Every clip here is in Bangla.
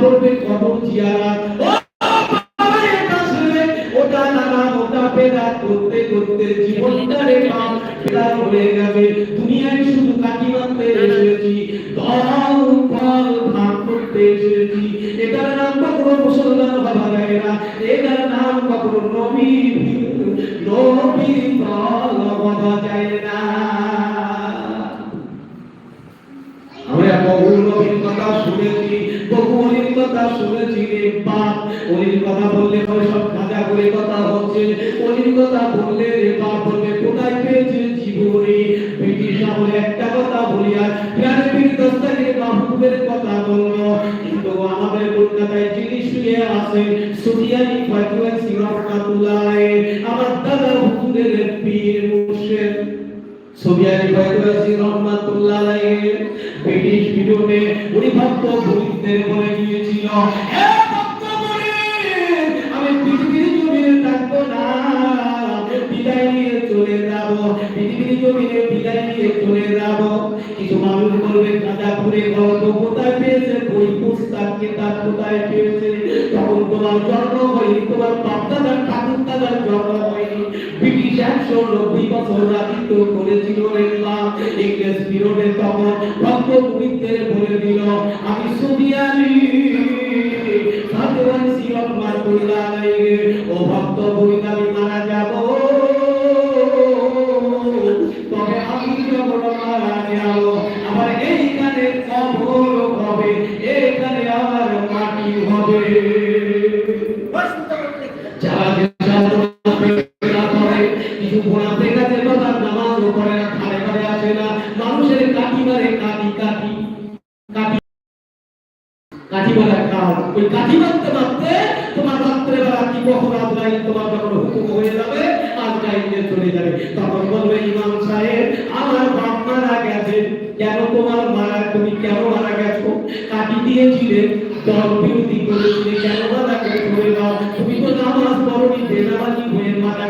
পড়বে কবর জিয়ারা। ও বাবা, এটা শুনে ওটা নানা ওটা পেরা করতে করতে জীবনটারে পাপ ফেরা যাবে। দুনিয়ায় শুধু কাটি মারতে এসেছি দল ফল ভাগ করতে এসেছি। এটার নাম কখনো মুসলমান বাবা যায় না এটার নাম কখনো নবী যায় অলির কথা বললে পরে সব খাজা করে কথা হচ্ছে। অলির কথা বললে রে বাপ বললে কোথায় পেয়েছে জীবনে? ব্রিটিশ আমলে একটা কথা বলি আর প্রাণে বীর দস্তাগির মাহবুবের কথা বলল। কিন্তু আমাদের কলকাতায় যিনি শুয়ে আছে সুফিয়ানি ফাতুয়া সিরাফাতুল্লাহ আমার দাদা হুজুরের পীর মুর্শিদ। ব্রিটিশ বিরোধে উনি ভক্ত বলে গিয়েছিল বলবে গ্রন্থ কোথায় পেয়েছে? বই পুস্তক কেতাব কোথায় পেয়েছে? তখন তোমার জন্ম হয়নি, তোমার বাপ দাদার, ঠাকুর দাদার জন্ম হয়নি, ব্রিটিশ একশো নব্বই বছর রাজিত্ব করেছিল ইংরেজ বিরোধে তখন নামাজও করে না খালে খালে আসে না। মানুষের কাটি মারে কাটি কাটি কাটি কাঠি মারা কাজ ওই কাঠি মারতে মারতে তোমার রাত্রে বেলা কি কখন আজরাইল তোমার যখন হুকুম হয়ে যাবে? আজরাইলে চলে যাবে। তখন বলবে ইমাম সাহেব, আমার বাপ মারা গেছে। কেন তোমার মারা, তুমি কেন মারা গেছো? কাটি দিয়েছিলে, দল বিরোধী করেছিলে। কেন মারা গেছো? তুমি তো নামাজ পড়নি, বেনামাজি হয়ে মারা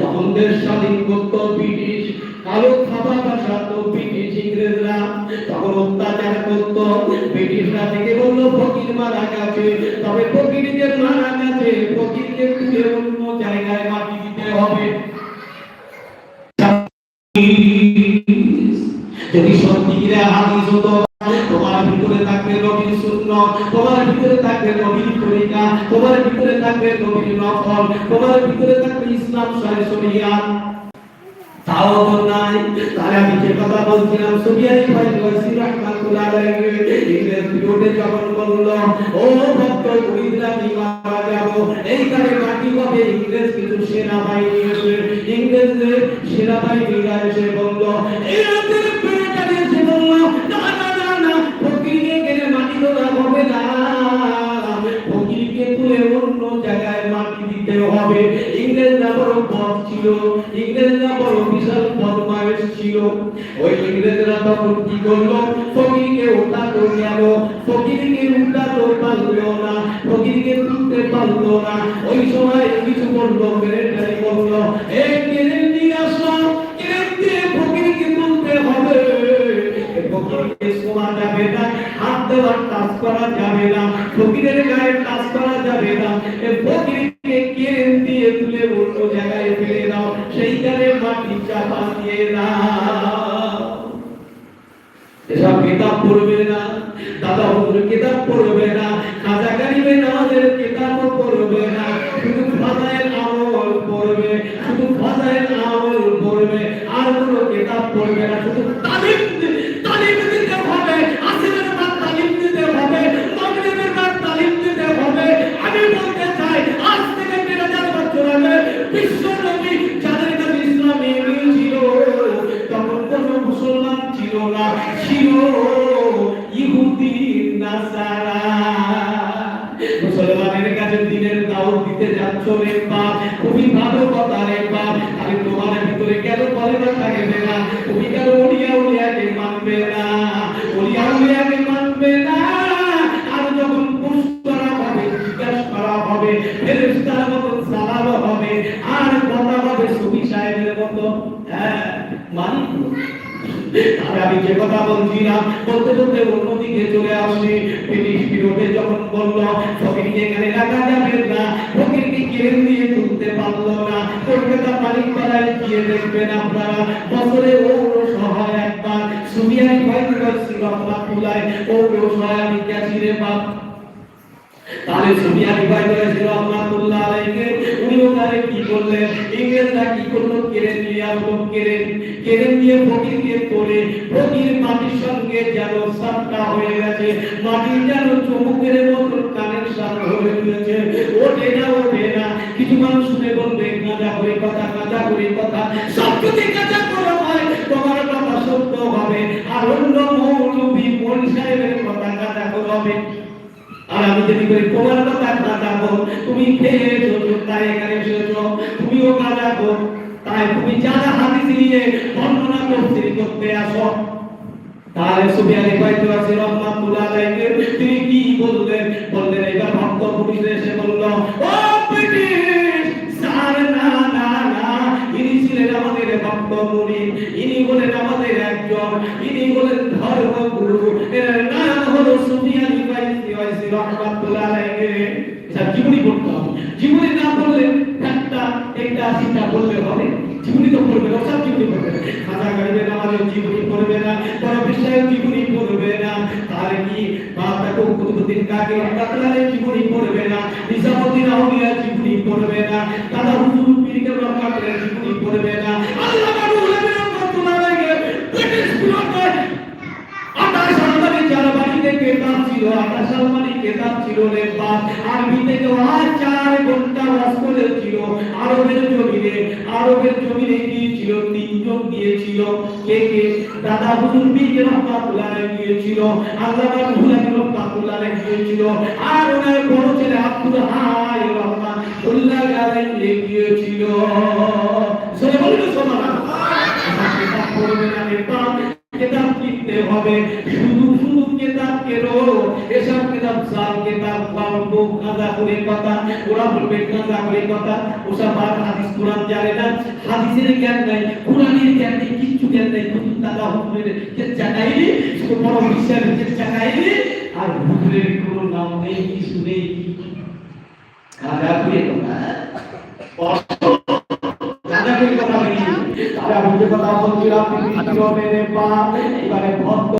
তখন দেশ স্বাধীন করত ব্রিটিশ, কালো খাবা ভাষা তো ব্রিটিশ ইংরেজরা তখন অত্যাচার করত। ব্রিটিশরা থেকে বলল, ফকির মারা গেছে। তবে ফকিরকে মারা গেছে। ফকিরকে তুলে অন্য জায়গায় মাটি দিতে হবে। যদি সত্যিকারে হাদিস হতো তোমার ভিতরে থাকবে নবীর সুন্নাত, তোমার ভিতরে থাকবে নবীর তরিকা, তোমার ভিতরে থাকবে নবীর নফল, তোমার ভিতরে থাকবে ইসলাম সরে শরিয়াত তাও তো নাই। তাহলে আমি যে কথা বলছিলাম ভাই ইংরেজ যখন বলল, ও ভক্ত মারা যাব। এইখানে মাটি হবে, ইংরেজ কিছু সেনাবাহিনী এসে, ইংরেজদের এসে বলল, এই পথ ছিল, ইংরেজরা বড় বিশাল বদমাইশ ছিল। ওই ইংরেজরা তখন কি করল? ফকিরকে উঠাতো গেল ফকিরকে উঠাতো পারল না, ফকিরকে তুলতে পারল না। ওই সময় কিছু করল গ্রেটারি করল। এই কেড়ে নিয়ে আসো কেড়ে ফকিরকে তুলতে হবে। ফকিরকে শোয়া যাবে না হাত দেওয়ার টাচ করা যাবে না। ফকিরের গায়ে টাচ করা যাবে না। এ এসব কিতাব পড়বে না, দাদা হুজুর কিতাব পড়বে না, খাজা গরিবে নামাজের কিতাব পড়বে না, শুধু ফাজাইল আমল পড়বে মাদ্রাসায় আমল পড়বে, আর কোনো কিতাব পড়বে না, শুধু দিতে যাচ্ছ রে বাপ খুবই রে বাপ আরে তোমার ভিতরে কেন কলেমা থাকবে না তুমি কেন উলিয়া উলিয়াকে মানবে না? উলিয়া উলিয়াকে মানবে না? আর যখন পুশ করা হবে জিজ্ঞাসা করা হবে, ফেরেশতার মতো সালাম হবে, আর কথা হবে সুবি সাহেবের মতো। হ্যাঁ মানি? আর আমি যে কথা বলছিলাম বলতে বলতে অন্যদিকে চলে আসি। ব্রিটিশ যখন বলল ফকিরকে এখানে রাখা যাবে দেখবেন আপনারা। বছরে একবার। আপনার তুলায় আমি গেছি রে বাপ তাহলে ওখানে কি করলেন? ইংরেজরা কি কেড়ে নিয়ে কেড়ে কেড়ে নিয়ে ফকিরকে ফকির মাটির সঙ্গে যেন সাপটা হয়ে গেছে। মাটি যেন চমুকের মতো কানেকশন হয়ে গেছে। ওঠে না ওঠে না। কিছু মানুষ শুনে বলবে গাঁজা করে কথা, গাঁজা করে কথা সব যদি গাঁজা করে হয়। তোমার কথা সত্য হবে আর অন্য মৌলবী মোল সাহেবের কথা গাঁজা করে হবে। আর আমি যদি করি তোমার কথা না যাব তুমি খেয়েছো তাই এখানে এসেছ, তুমিও না যাব তাই তুমি যারা হাদিস নিয়ে বর্ণনা করতে করতে আসো। তাহলে সুফিয়ান ইব্রাহিম আছে, রহমাতুল্লাহ আলাইহি, তিনি ধর্মগুরু এর নাম হলো সুফিয়ান ইব্রাহিম রহমাতুল্লাহ আলাইহি স্যার জীবনী পড়তে হবে জীবনী না পড়লে একটা একটা সিটা বললে হবে জীবনী তো পড়বে না সব জীবনী পড়বে খাজা গাড়িবে নামাজের জীবনী পড়বে না বড় বিষয়ের জীবনী পড়বে না তাহলে কি বাবা তো কুতুবুদ্দিন কাকে রহমাতুল্লাহের জীবনী পড়বে না নিজামুদ্দিন আউলিয়ার জীবনী পড়বে না দাদা হুজুর, পীরকে রহমাতুল্লাহের জীবনী পড়বে না আল্লাহ রহমাতুল্লাহ আলাইহি ব্রিটিশ বিরোধে আঠাশ সালমানি যার বাড়িতে কেতাব ছিল আঠাশ সালমানি কেতাব ছিল রে বাপ আরবি থেকে আর চার ঘণ্টা বাস করেছিল আরবের জমিনে আরবের জমিনে গিয়েছিল তিনজন গিয়েছিল। কে কে? দাদা হুজুর বীর রহমাতুল্লাহ গিয়েছিল, আল্লাহ রহমাতুল্লাহ রহমাতুল্লাহ গিয়েছিল, আর ওনার বড় ছেলে আব্দুল হাই রহমাতুল্লাহ আলাইহি গিয়েছিল। সরে বলুন সোনা কিতাব কিনতে হবে। শুধু কিতাব কেন এসব কিতাব সাল কিতাব গল্প কাজা করে কথা ওরা বলবে কাজা করে কথা ওসব আর হাদিস কোরআন জানে না হাদিসের জ্ঞান নাই কোরআনের জ্ঞান নেই কিচ্ছু জ্ঞান নাই শুধু দাদা হুজুরের যে জানাইলি শুধু বড় বিশ্বাস যে জানাইলি আর হুজুরের কোনো নাম নেই কিছু নেই কাজা করে কথা দাদা করে কথা বলি তারা বুঝে কথা বলছিলাম তুমি মেরে বাপ এবারে